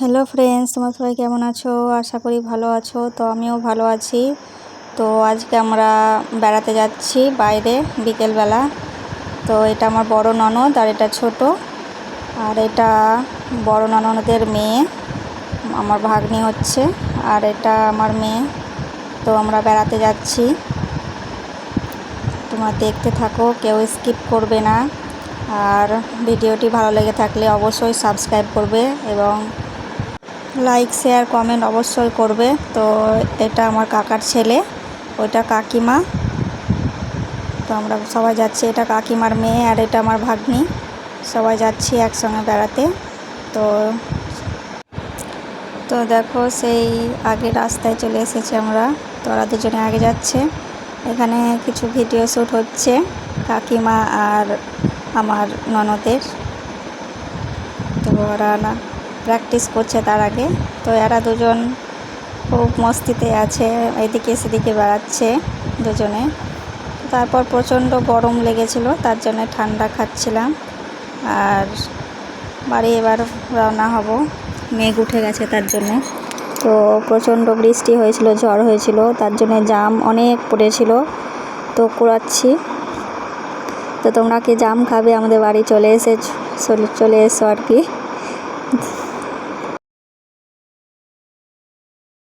Hello friends তোমরা সবাই কেমন আছো? আশা করি ভালো আছো। তো আমিও ভালো আছি। তো আজকে আমরা বেড়াতে যাচ্ছি বাইরে বিকেলবেলা। তো এটা আমার বড় ননদ আর এটা ছোট। আর এটা বড় ননদের মেয়ে। আমার ভাগ্নি হচ্ছে। আর এটা আমার মেয়ে। তো আমরা বেড়াতে যাচ্ছি। তোমরা দেখতে থাকো, কেউ স্কিপ করবে না। আর ভিডিওটি ভালো লেগে থাকলে অবশ্যই সাবস্ক্রাইব করবে এবং লাইক শেয়ার কমেন্ট অবশ্যই করবে। তো এটা আমার কাকার ছেলে, ওইটা কাকিমা। তো আমরা সবাই যাচ্ছি, এটা কাকিমার মেয়ে আর এটা আমার ভাগ্নি। সবাই যাচ্ছি একসঙ্গে বেড়াতে। তো তো দেখো সেই আগে রাস্তায় চলে এসেছি আমরা। তো ওরা দুজনে আগে যাচ্ছে। এখানে কিছু ভিডিও শ্যুট হচ্ছে কাকিমা আর আমার ননদের। তো ওরা না প্র্যাকটিস করছে তার আগে। তো এরা দুজন খুব মস্তিতে আছে, এদিকে সেদিকে বেড়াচ্ছে দুজনে। তারপর প্রচণ্ড গরম লেগেছিল, তার জন্য ঠান্ডা খাচ্ছিলাম। আর বাড়ি এবার রওনা হব। মেঘ উঠে গেছে তার জন্য। তো প্রচণ্ড বৃষ্টি হয়েছিল, ঝড় হয়েছিল, তার জন্য জাম অনেক পড়েছিল। তো কুড়াচ্ছি। তো তোমরা কি জাম খাবে? আমাদের বাড়ি চলে এসে চলে এসো আর কি।